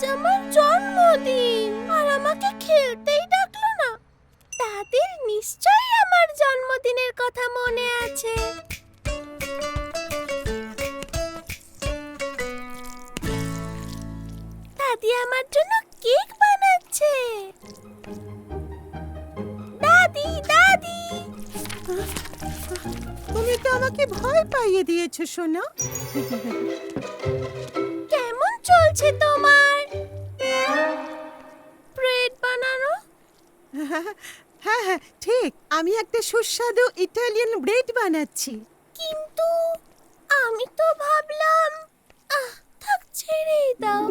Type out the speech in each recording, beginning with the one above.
আজ আমার জন্মদিন। আর আমাকে খেলতেই ডাকলো না। তাদের নিশ্চয়ই আমার জন্মদিনের কথা মনে আছে। দাদি আমার জন্য কেক বানাচ্ছে। দাদি দাদি। তুমি তো আমাকে ভয় পাইয়ে দিয়েছ সোনা। কেমন চলছে তোমার? হ্যাঁ হ্যাঁ ঠিক আমি একটা সুস্বাদু ইটালিয়ান ব্রেড বানাচ্ছি। কিন্তু আমি তো ভাবলাম আহ থাক ছেড়ে দাও।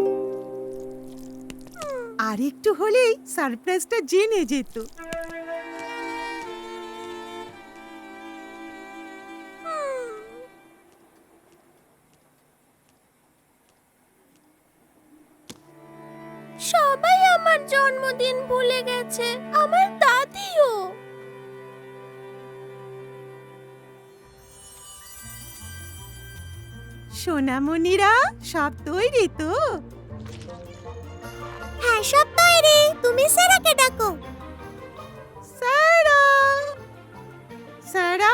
আর একটু হলেই সারপ্রাইজটা জেনে যেত। সোনামণিরা সব তৈরি তো। হ্যাঁ সব তৈরি। তুমি সেরাকে ডাকো। সারা সারা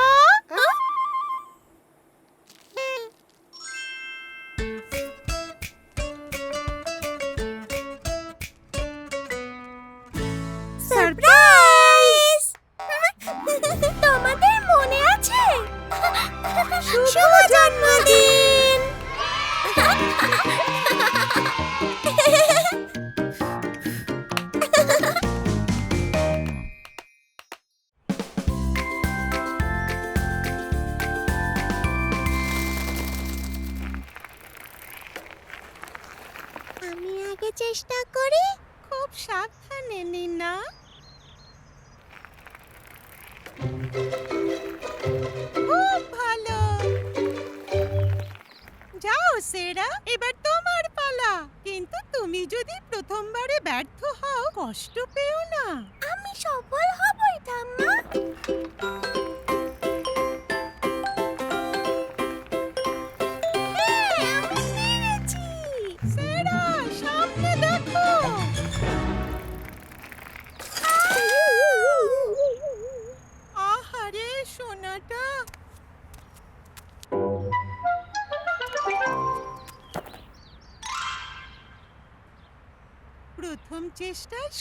আমি আগে চেষ্টা করি, খুব সাবধানে নিনা খুব ভালো। যাও সেরা, এবার তোমার পালা। কিন্তু তুমি যদি প্রথমবারে ব্যর্থ হও, কষ্ট পেও না। আমি সফল হবই, ঠাম্মা।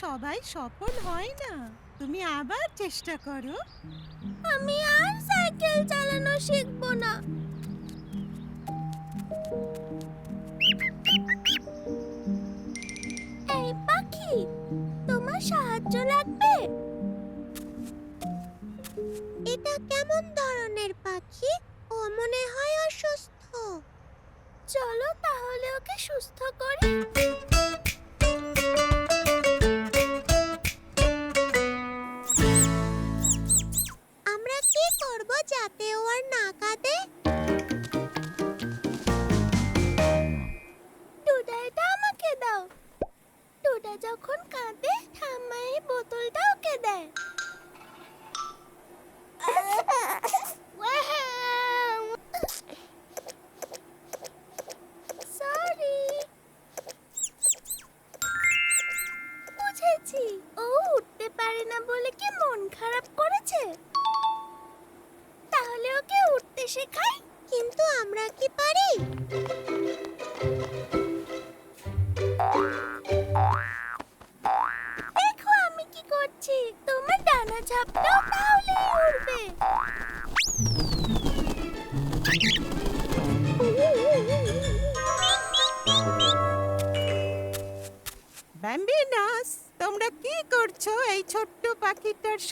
সবাই সফল হয় না। তুমি আবার চেষ্টা করো। আমি আর সাইকেল চালানো শিখব না। এই পাখি, তোমার সাহায্য লাগবে? এটা কেমন ধরনের পাখি? ও মনে হয় অসুস্থ। চলো তাহলে ওকে সুস্থ করি।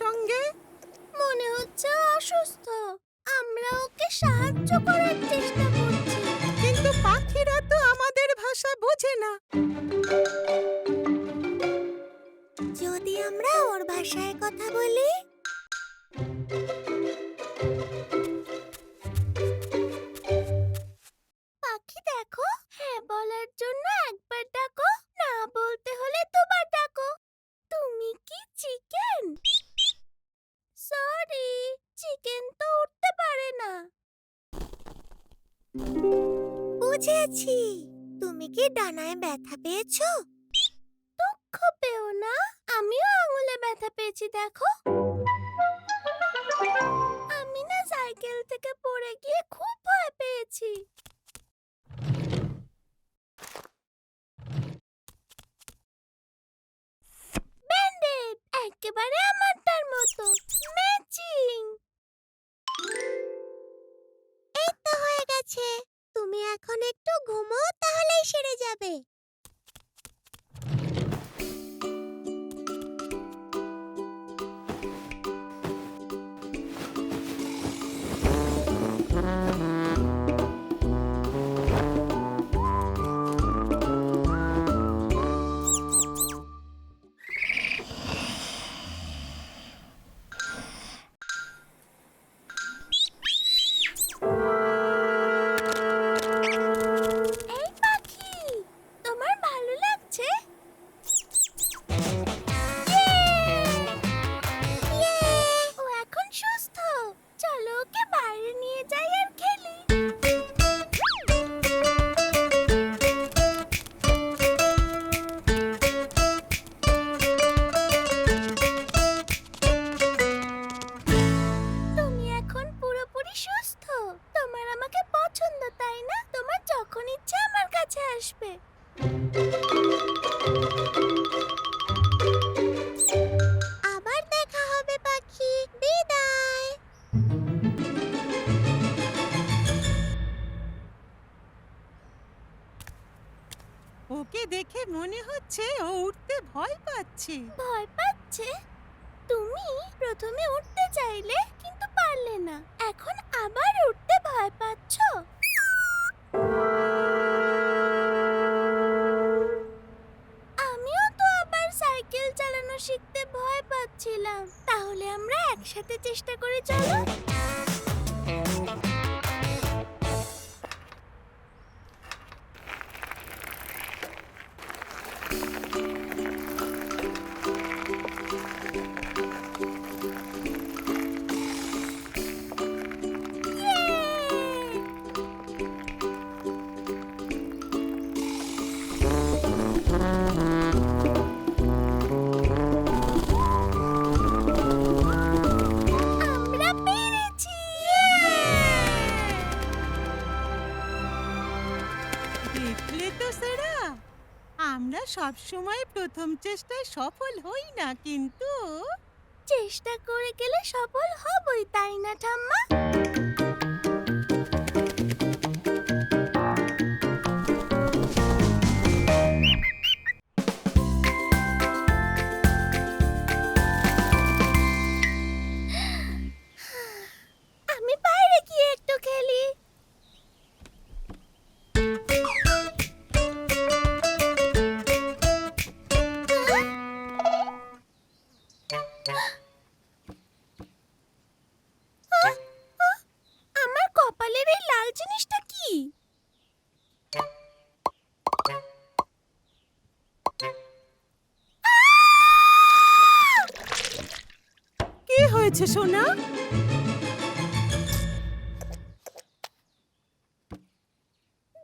সঙ্গে? মনে হচ্ছে অসুস্থ। আমরা ওকে সাহায্য করার চেষ্টা করছি। কিন্তু পাখিরা তো আমাদের ভাষা বোঝে না। যদি আমরা ওর ভাষায় কথা বলি? সরি চিকেন তো উঠতে পারে না। বুঝেছি। তুমি কি ডানায় ব্যথা পেয়েছ? দুঃখ পেও না আমিও আঙুলে ব্যথা পেয়েছি দেখো। আমি না সাইকেল থেকে পড়ে গিয়ে খুব ভয় পেয়েছি। একেবারে আমারটার মতো। না তোমার যখন ইচ্ছে আমার কাছে আসবে। আবার দেখা হবে পাখি। বিদায়। ওকে দেখে মনে হচ্ছে ও উঠতে ভয় পাচ্ছে। ভয় পাচ্ছে? তুমি প্রথমে উঠতে চাইলে তো সেরা। আমরা সব সময় প্রথম চেষ্টায় সফল হই না, কিন্তু। চেষ্টা করে গেলে সফল হবই, তাই না, ঠাম্মা? হয়েছে সোনা?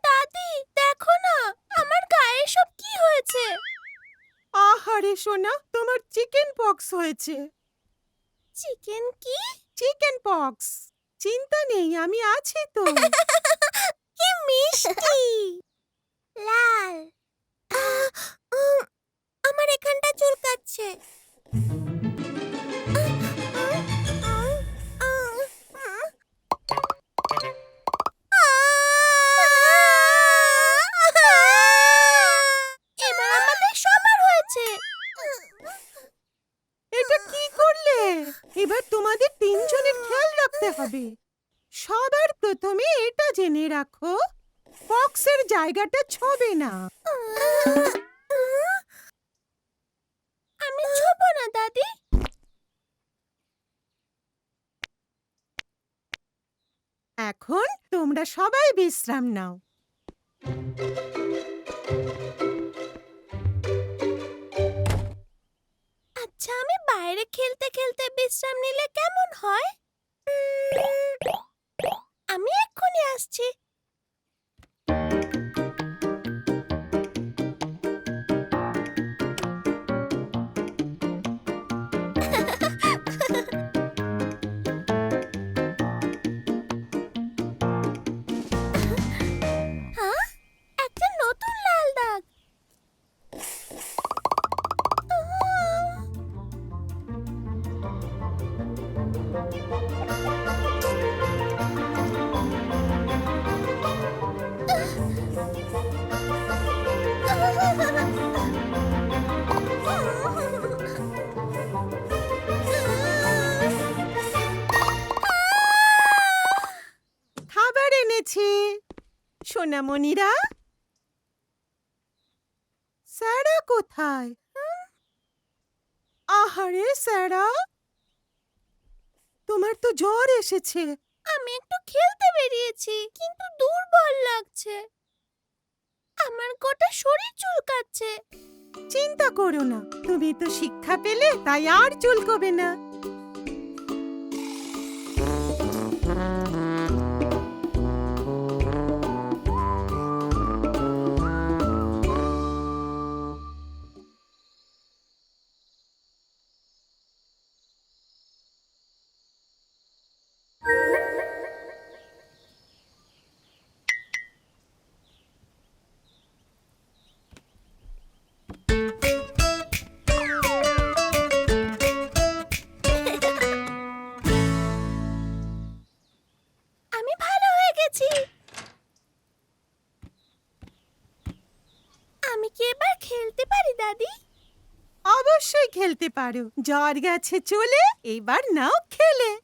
দাদি দেখো না আমার গায়ে সব কি হয়েছে? আহারে সোনা তোমার চিকেন পক্স হয়েছে। চিকেন কি? Chicken pox. চিন্তা নেই আমি আছি তো। কি মিষ্টি! লাল। আমার এখানটা চুলকাচ্ছে। এবার তোমাদের তিনজনের খেয়াল রাখতে হবে। সবার প্রথমে এটা জেনে রাখো বক্সের জায়গাটা ছবে না। আমি ছোবো না দাদি। এখন তোমরা সবাই বিশ্রাম নাও। আমি বাইরে খেলতে খেলতে বিশ্রাম নিলে কেমন হয়? আমি এক্ষুনি আসছি। সোনামণিরা স্যারা কোথায়? আহারে স্যারা। তোমার তো জ্বর এসেছে। আমি একটু খেলতে বেরিয়েছি কিন্তু দুর্বল লাগছে। আমার গোটা শরীর চুলকাচ্ছে। চিন্তা করো না তুমি তো শিক্ষা পেলে তাই আর চুলকবে না। কি এবার খেলতে পারি দাদি? অবশ্যই খেলতে পারো। জ্বর গেছে চলে এবার নাও খেলে।